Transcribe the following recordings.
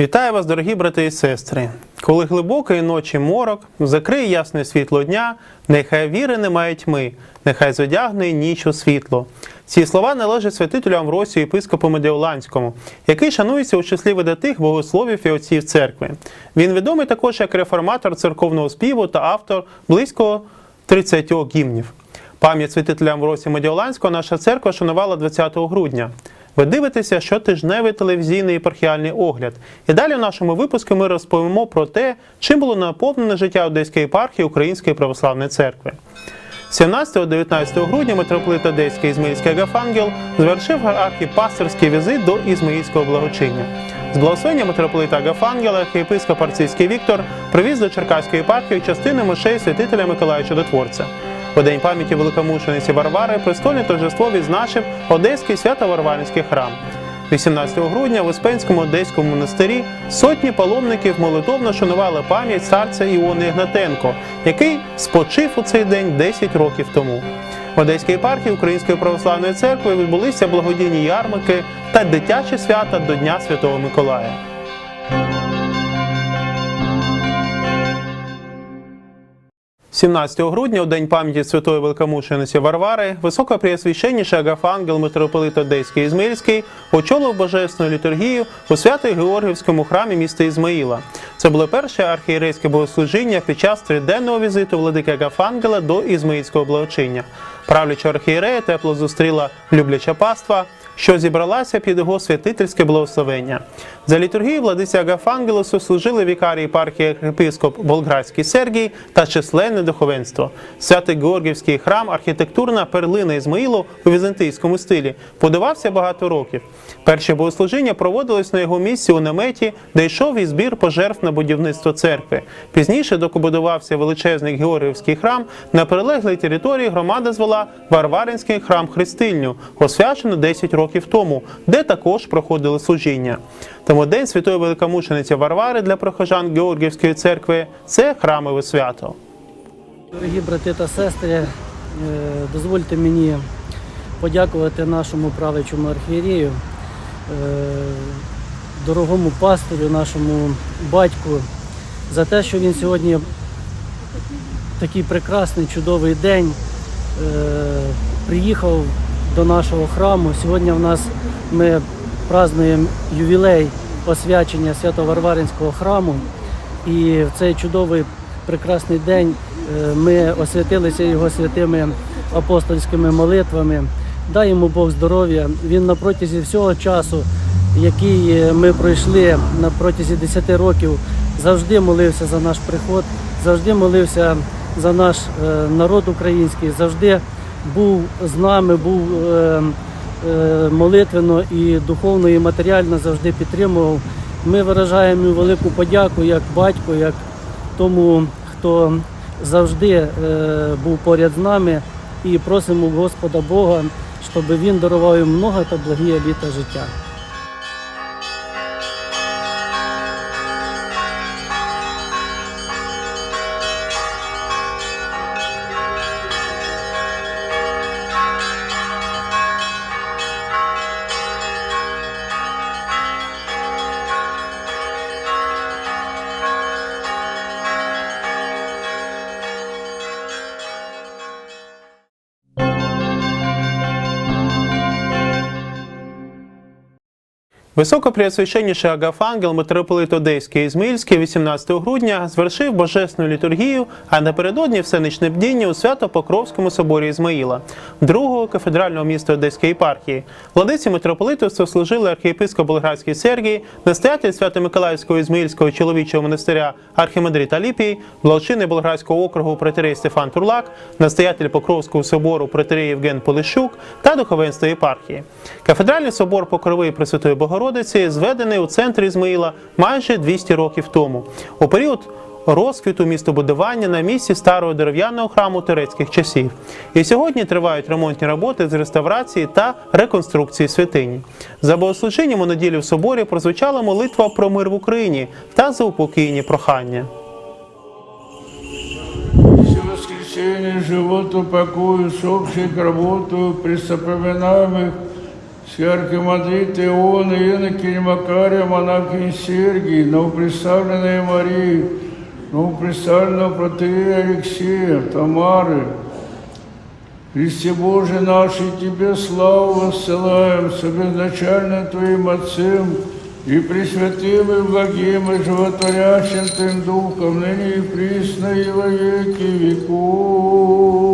Вітаю вас, дорогі брати і сестри. Коли глибокої ночі морок, закриє ясне світло дня, нехай віри не має тьми, нехай зодягне ніч у світло. Ці слова належать святителю Амросію єпископу Медіоланському, який шанується у числі видатих богословів і отців церкви. Він відомий також як реформатор церковного співу та автор близько 30 гімнів. Пам'ять святителя Амвросія Медіоланського наша церква шанувала 20 грудня. Ви дивитеся щотижневий телевізійний єпархіальний огляд. І далі в нашому випуску ми розповімо про те, чим було наповнене життя Одеської єпархії Української православної церкви. 17-19 грудня митрополит Одеський Ізмаїльський Агафангел завершив архіпасторський візит до Ізмаїльського благочиння. З благословення митрополита Агафангела архієпископ Арцизький Віктор привіз до Черкаської єпархії частини мощей святителя Миколая Чудотворця. У день пам'яті великомучениці Варвари престольне торжество відзначив Одеський свято-Варваринський храм. 18 грудня в Успенському Одеському монастирі сотні паломників молитовно шанували пам'ять царця Іони Ігнатенко, який спочив у цей день 10 років тому. В Одеській єпархії Української православної церкви відбулися благодійні ярмарки та дитячі свята до Дня Святого Миколая. – 17 грудня, у день пам'яті святої великомучениці Варвари, високопреосвященніший Агафангел митрополит Одеський Ізмаїльський очолив божественну літургію у свято Георгівському храмі міста Ізмаїла. Це було перше архієрейське богослужіння під час триденного візиту владики Агафангела до Ізмаїльського благочиння. Правляча архієрея тепло зустріла любляча паства, що зібралася під його святительське благословення. За літургією владиці Агафангелосу служили вікарій єпархії єпископ Болградський Сергій та численне духовенство. Святий Георгіївський храм, архітектурна перлина Ізмаїлу у візантийському стилі, будувався багато років. Перші богослужіння проводились на його місці у наметі, де йшов і збір пожертв на будівництво церкви. Пізніше, доки будувався величезний Георгіївський храм, на прилеглій території громада звела Варваринський храм Христильню, освячений 10 років тому, де також проходили служіння. Тому День Святої Великомучениці Варвари для прихожан Георгіївської церкви це храмове свято. Дорогі брати та сестри, е, дозвольте мені подякувати нашому правичому архієрею, е, дорогому пастирю, нашому батьку за те, що він сьогодні такий прекрасний, чудовий день приїхав до нашого храму. Сьогодні в нас ми празднуємо ювілей освячення Свято-Варваринського храму. І в цей чудовий прекрасний день е, ми освятилися його святими апостольськими молитвами. Дай йому Бог здоров'я. Він на протязі всього часу, який е, ми пройшли на протязі 10 років, завжди молився за наш приход, завжди молився за наш е, народ український, завжди був з нами, був е, е, молитвенно і духовно, і матеріально завжди підтримував. Ми виражаємо велику подяку як батько, як тому, хто завжди був поряд з нами, і просимо Господа Бога, щоб він дарував їм много та благі літа життя. Високопреосвященніший Агафангел митрополит Одеський і Ізмаїльський 18 грудня звершив божественну літургію, а напередодні всеничне бдіння у Свято-Покровському соборі Ізмаїла, другого кафедрального міста Одеської єпархії. Владиці митрополиту сослужили архієпископ Болградський Сергій, настоятель Свято-Миколаївського Ізмаїльського чоловічого монастиря Архімандрит Аліпій, благочинний Болградського округу протерей Стефан Турлак, настоятель Покровського собору протерей Євген Полищук та духовенство єпархії. Кафедральний собор Покрови Пресвятої Богородиці зведений у центрі Ізмаїла майже 200 років тому. У період розквіту містобудування на місці старого дерев'яного храму турецьких часів. І сьогодні тривають ремонтні роботи з реставрації та реконструкції святині. За богослужінням у неділю в соборі прозвучала молитва про мир в Україні та за упокійні прохання. Все воскресенье, животу, покою, с общей работу, присопоминаемых с архимандрит Иона, Инокинь Макария, монахинь Сергий, новоприставленной Марии, новоприставленного протеерея Алексея, Тамары, Христе Боже нашей, Тебе славу воссылаем с обезначально Твоим Отцем и Пресвятым и благим и животворящим Твоим Духом, ныне и присно и во веки веков.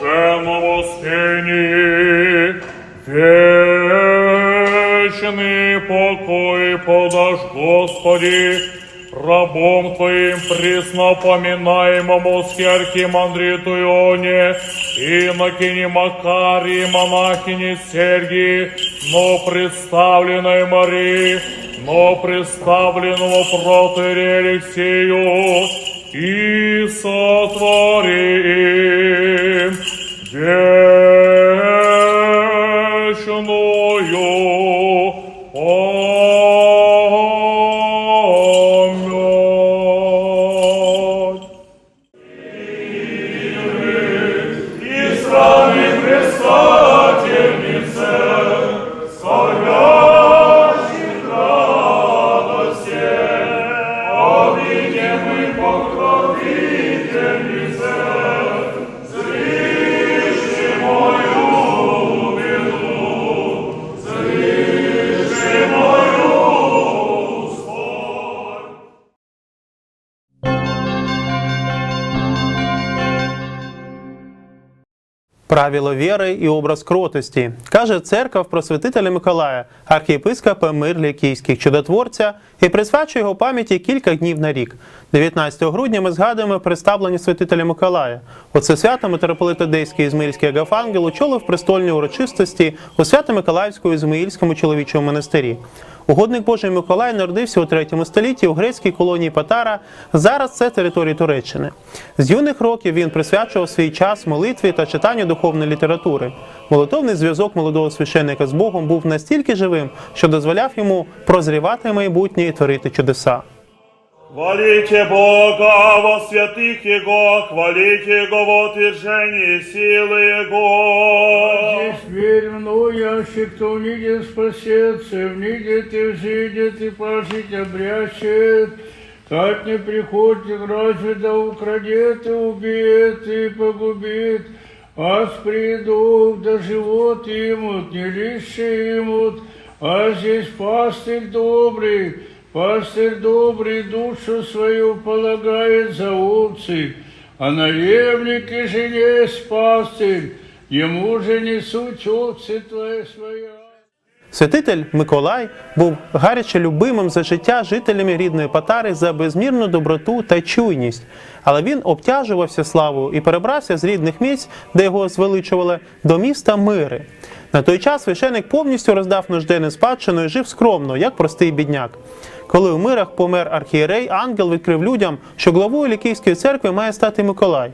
Блаженном спении, вечный покой подашь, Господи, рабом Твоим преснопоминаемому архимандриту Ионе, инокине Макарии, монахине Сергии, но представленной Марии, но представленному протере Алексею, и сотворим Cheers. Правило віри і образ кротості каже церква просвятителя Миколая, архієпископа Мирлі Київських чудотворця і присвячує його пам'яті кілька днів на рік. 19 грудня ми згадуємо представлення святителя Миколая. Оце свято митрополит Одеський Ізмаїльський Агафангел очолив престольні урочистості у Свято-Миколаївському Ізмаїльському чоловічому монастирі. Угодник Божий Миколай народився у 3 столітті у грецькій колонії Патара. Зараз це територія Туреччини. З юних років він присвячував свій час молитві та читанню духовної літератури. Молитовний зв'язок молодого священника з Богом був настільки живим, що дозволяв йому прозрівати майбутнє і творити чудеса. Хвалите Бога во святых Его, хвалите Его в утверждении силы Его. Здесь верь яще кто внидит спасется, внидит и взидет, и пашить обрящет. Как не приходит, разве да украдет и убьет, и погубит, а спридут, да живот имут, не лище имут, а здесь пастырь добрый, пастырь добрый душу свою полагает за овцы, а наемники же есть пастырь, ему же несут овцы твои своя. Святитель Миколай був гаряче любимим за життя жителями рідної Патари за безмірну доброту та чуйність. Але він обтяжувався славою і перебрався з рідних місць, де його звеличували, до міста Мири. На той час священик повністю роздав нужденне спадщину і жив скромно, як простий бідняк. Коли у мирах помер архієрей, ангел відкрив людям, що главою Лікійської церкви має стати Миколай.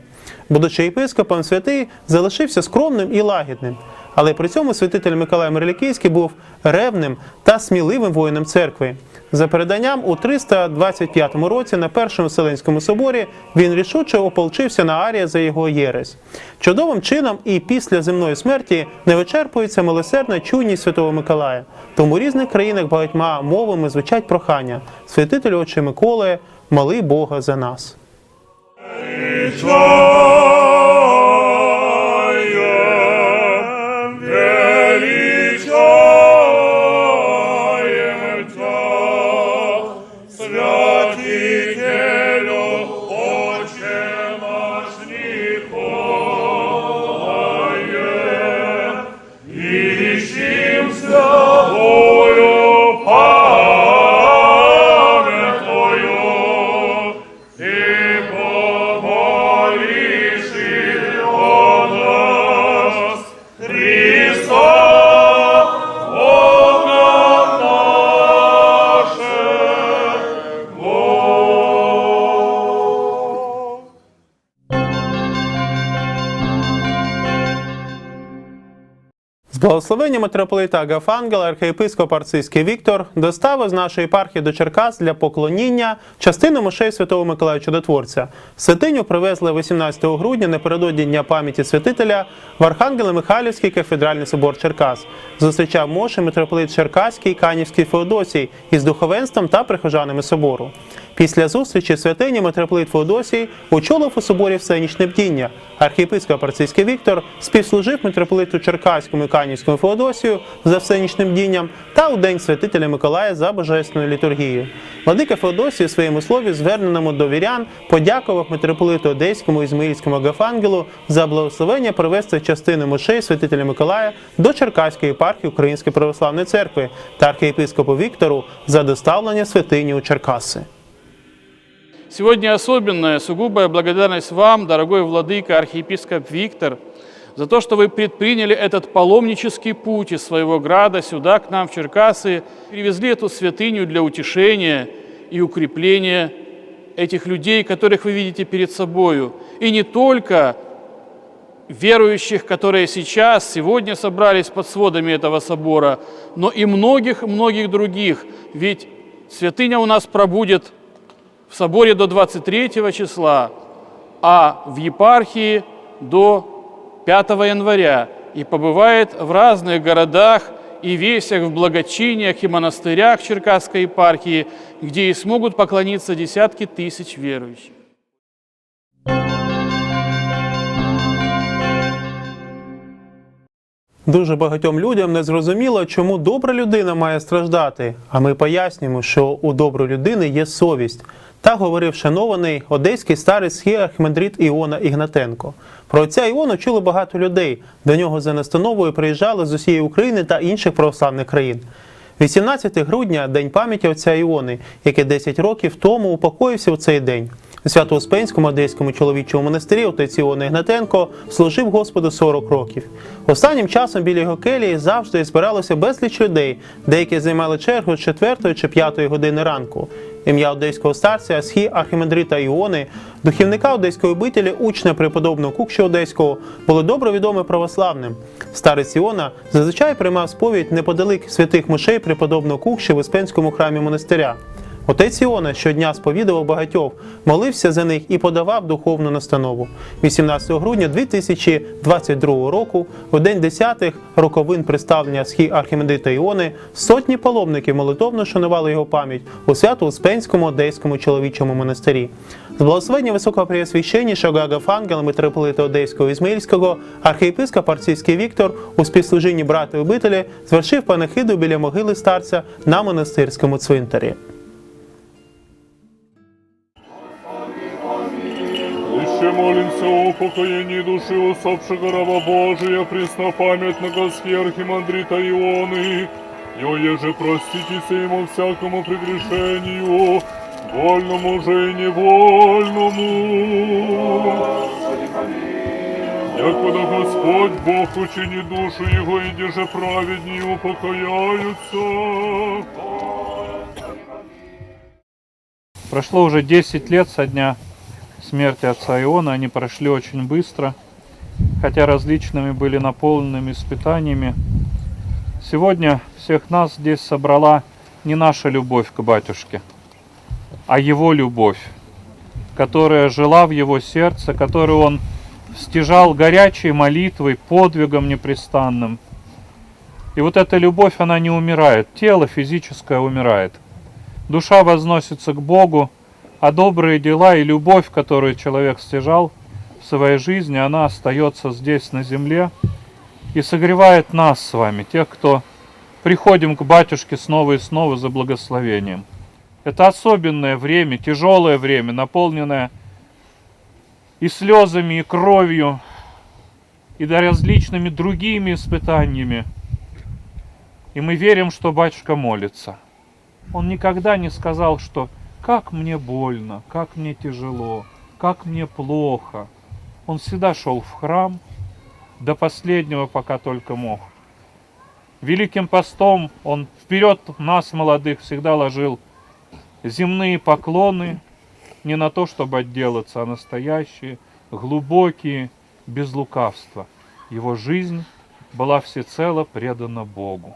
Будучи єпископом, святий залишився скромним і лагідним. Але при цьому святитель Миколай Мирлікійський був ревним та сміливим воїном церкви. За переданням, у 325 році на Першому Вселенському соборі він рішуче ополчився на Арія за його єресь. Чудовим чином і після земної смерті не вичерпується милосердна чуйність Святого Миколая. Тому у різних країнах багатьма мовами звучать прохання. Святителю Отче Миколе, моли Бога за нас. Святителю, благословення митрополита Агафангела архієпископ Арцизький Віктор доставив з нашої єпархії до Черкас для поклоніння частину мощей Святого Миколая Чудотворця. Святиню привезли 18 грудня напередодні Дня пам'яті святителя в Архангело-Михайлівський кафедральний собор Черкас. Зустрічав Моше митрополит Черкаський Канівський Феодосій із духовенством та прихожанами собору. Після зустрічі святині митрополит Феодосій очолив у соборі всенічне бдіння. Архієпископ Арцизький Віктор співслужив митрополиту Черкаському і Канівському Феодосію за всенічним бдінням та у День святителя Миколая за божественною літургією. Владика Феодосій у своєму слові, зверненому до вірян, подякував митрополиту Одеському і Ізмаїльському Агафангелу за благословення привести частину мощей святителя Миколая до Черкаської єпархії Української православної церкви та архієпископу Віктору за доставлення святині у Черкаси. Сегодня особенная, сугубая благодарность вам, дорогой владыка, архиепископ Виктор, за то, что вы предприняли этот паломнический путь из своего града сюда, к нам в Черкасы, привезли эту святыню для утешения и укрепления этих людей, которых вы видите перед собою. И не только верующих, которые сейчас, сегодня собрались под сводами этого собора, но и многих-многих других. Ведь святыня у нас пробудет в соборе до 23 числа, а в епархии до 5 января и побывает в разных городах и весях, в благочиниях и монастырях Черкасской епархии, где и смогут поклониться десятки тысяч верующих. Дуже багатьом людям не зрозуміло, чому добра людина має страждати. А ми пояснюємо, що у доброї людини є совість. Так говорив шанований одеський старець схі архімандрит Іона Ігнатенко. Про отця Іону чули багато людей. До нього за настановою приїжджали з усієї України та інших православних країн. 18 грудня день пам'яті отця Іони, який 10 років тому упокоївся у цей день. У Свято-Успенському одеському чоловічому монастирі отець Іона Ігнатенко служив Господу 40 років. Останнім часом біля його келії завжди збиралося безліч людей, деякі займали чергу з 4 чи 5 години ранку. Ім'я одеського старця схі Архімандрита Іони, духівника одеської обителі, учня преподобного Кукші Одеського, були добре відомі православним. Старець Іона зазвичай приймав сповідь неподалік святих мощей преподобного Кукші в Іспенському храмі монастиря. Отець Іона щодня сповідував багатьох, молився за них і подавав духовну настанову. 18 грудня 2022 року, у день десятих роковин представлення схі Архімедрита Іони, сотні паломників молитовно шанували його пам'ять у свято-успенському одеському чоловічому монастирі. З благословення високого преосвященнішого Агафангела митрополита Одеського Ізмаїльського архієпископ Арційський Віктор у співслужінні брати обителі звершив панахиду біля могили старця на монастирському цвинтарі. Молимся о упокоении души усопшего раба Божия, преснопамятного схи архимандрита Ионы, и еже проститесь ему всякому прегрешению, вольному же и невольному. Якуда Господь Бог учини душу его, и же праведнее упокояются. Прошло уже 10 лет со дня смерти отца Иона. Они прошли очень быстро, хотя различными были наполненными испытаниями. Сегодня всех нас здесь собрала не наша любовь к батюшке, а его любовь, которая жила в его сердце, которую он стяжал горячей молитвой, подвигом непрестанным. И вот эта любовь, она не умирает. Тело физическое умирает. Душа возносится к Богу, а добрые дела и любовь, которую человек стяжал в своей жизни, она остается здесь на земле и согревает нас с вами, тех, кто приходим к батюшке снова и снова за благословением. Это особенное время, тяжелое время, наполненное и слезами, и кровью, и да различными другими испытаниями. И мы верим, что батюшка молится. Он никогда не сказал, что как мне больно, как мне тяжело, как мне плохо. Он всегда шел в храм до последнего, пока только мог. Великим постом он вперед нас, молодых, всегда ложил земные поклоны не на то, чтобы отделаться, а настоящие, глубокие, без лукавства. Его жизнь была всецело предана Богу.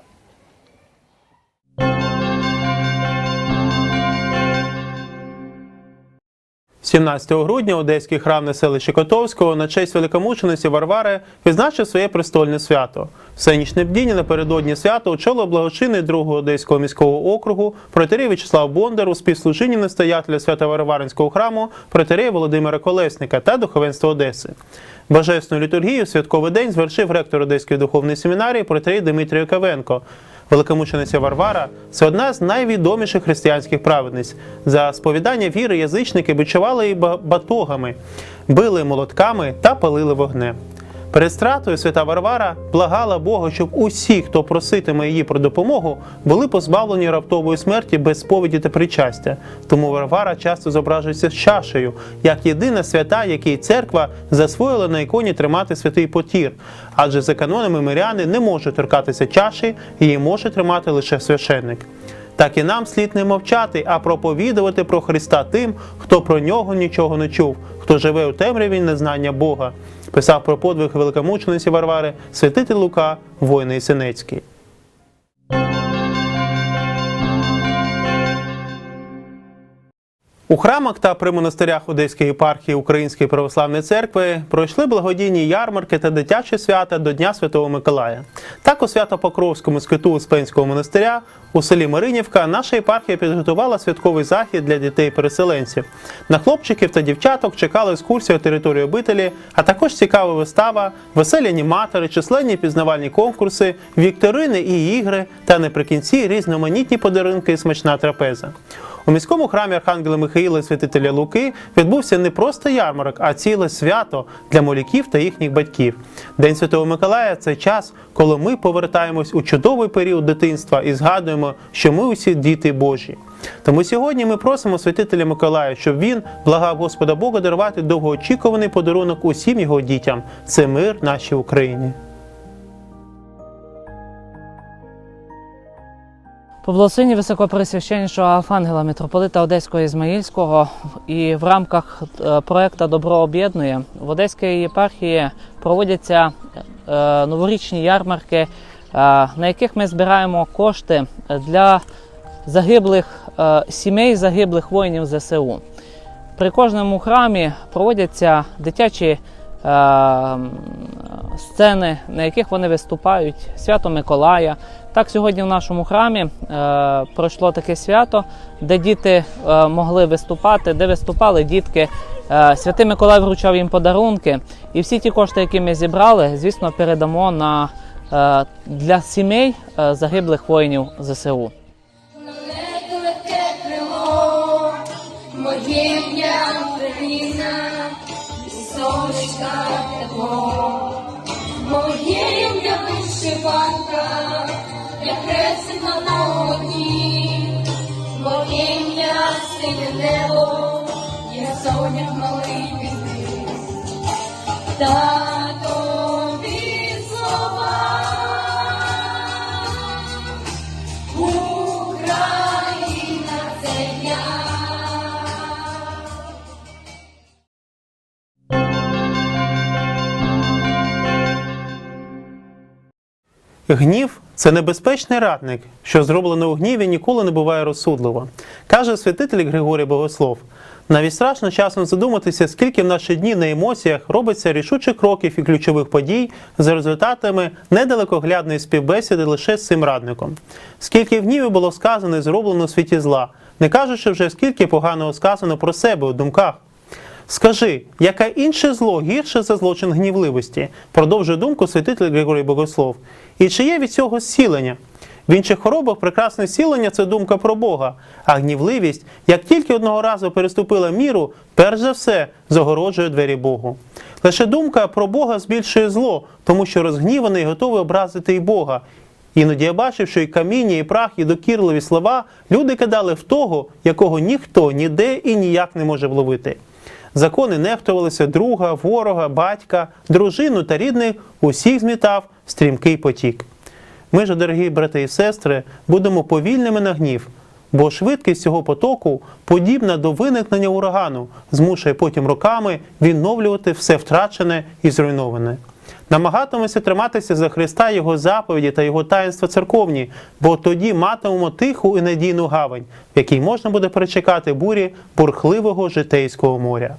17 грудня Одеський храм на селищі Котовського на честь великомучениці Варвари відзначив своє престольне свято. Всенічне бдіння напередодні свята очолив благочинний другого Одеського міського округу протерей В'ячеслав Бондар у співслужінні настоятеля Свято-Варваринського храму протерея Володимира Колесника та духовенства Одеси. Божественну літургію святковий день звершив ректор Одеської духовної семінарії протерей Дмитрій Кавенко. Великомучениця Варвара це одна з найвідоміших християнських праведниць. За сповідання віри язичники бичували її батогами, били молотками та палили вогнем. Перед стратою свята Варвара благала Бога, щоб усі, хто проситиме її про допомогу, були позбавлені раптової смерті без сповіді та причастя. Тому Варвара часто зображується з чашею, як єдина свята, якій церква засвоїла на іконі тримати святий потір. Адже за канонами миряни не можуть торкатися чаші, її може тримати лише священник. Так і нам слід не мовчати, а проповідувати про Христа тим, хто про нього нічого не чув, хто живе у темряві незнання Бога. Писав про подвиг великомучениці Варвари святитель Лука, воїн Синецький. У храмах та при монастирях Одеської єпархії Української православної церкви пройшли благодійні ярмарки та дитячі свята до Дня Святого Миколая. Так у Свято-Покровському скиту Успенського монастиря у селі Маринівка наша єпархія підготувала святковий захід для дітей-переселенців. На хлопчиків та дівчаток чекала екскурсія території обителі, а також цікава вистава, веселі аніматори, численні пізнавальні конкурси, вікторини і ігри, та наприкінці різноманітні подарунки і смачна трапеза. У міському храмі Архангела Михаїла і святителя Луки відбувся не просто ярмарок, а ціле свято для моляків та їхніх батьків. День Святого Миколая це час, коли ми повертаємось у чудовий період дитинства і згадуємо, що ми усі діти Божі. Тому сьогодні ми просимо святителя Миколая, щоб він благав Господа Бога дарувати довгоочікуваний подарунок усім його дітям. Це мир нашій Україні. По благословенні високопресвященнішого Архангела митрополита Одеського Ізмаїльського і в рамках е, проекту Добро об'єднує в Одеській єпархії проводяться е, новорічні ярмарки, е, на яких ми збираємо кошти для загиблих сімей загиблих воїнів ЗСУ. При кожному храмі проводяться дитячі сцени, на яких вони виступають, свято Миколая. Так, сьогодні в нашому храмі е, пройшло таке свято, де діти е, могли виступати, де виступали дітки. Е, Святий Миколай вручав їм подарунки. І всі ті кошти, які ми зібрали, звісно, передамо на, е, для сімей е, загиблих воїнів ЗСУ. Гнів це небезпечний радник, що зроблено у гніві ніколи не буває розсудливо. Каже святитель Григорій Богослов. Навіть страшно часом задуматися, скільки в наші дні на емоціях робиться рішучих кроків і ключових подій за результатами недалекоглядної співбесіди лише з цим радником. Скільки в гніві було сказано і зроблено у світі зла, не кажучи вже скільки поганого сказано про себе у думках. Скажи, яке інше зло гірше за злочин гнівливості? Продовжує думку святитель Григорій Богослов. І чи є від цього зцілення? В інших хворобах прекрасне зцілення це думка про Бога, а гнівливість, як тільки одного разу переступила міру, перш за все загороджує двері Богу. Лише думка про Бога збільшує зло, тому що розгніваний готовий образити і Бога. Іноді я бачив, що і каміння, і прах, і докірливі слова люди кидали в того, якого ніхто ніде і ніяк не може вловити. Закони нехтувалися друга, ворога, батька, дружину та рідних усіх змітав стрімкий потік. Ми ж, дорогі брати і сестри, будемо повільними на гнів, бо швидкість цього потоку подібна до виникнення урагану, змушує потім роками відновлювати все втрачене і зруйноване. Намагатимемося триматися за Христа, Його заповіді та Його таїнства церковні, бо тоді матимемо тиху і надійну гавань, в якій можна буде перечекати бурі бурхливого житейського моря.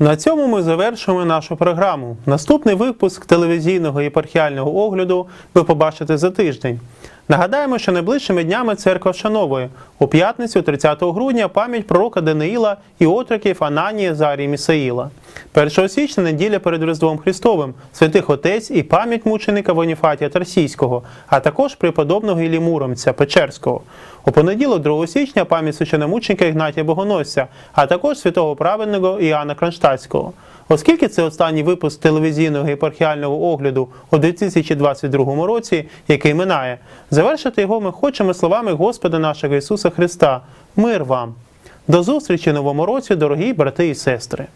На цьому ми завершуємо нашу програму. Наступний випуск телевізійного єпархіального огляду ви побачите за тиждень. Нагадаємо, що найближчими днями церква вшановує у п'ятницю, 30 грудня, пам'ять пророка Даниїла і отроків Ананії, Зарії Місаїла. 1 січня неділя перед Різдвом Христовим, святих отець і пам'ять мученика Воніфатія Тарсійського, а також преподобного Іллі Муромця Печерського. У понеділок, 2 січня, пам'ять священомученика Ігнатія Богоносця, а також святого праведного Іоанна Кронштадтського. Оскільки це останній випуск телевізійного єпархіального огляду у 2022 році, який минає, завершити його ми хочемо словами Господа нашого Ісуса Христа. Мир вам! До зустрічі новому році, дорогі брати і сестри!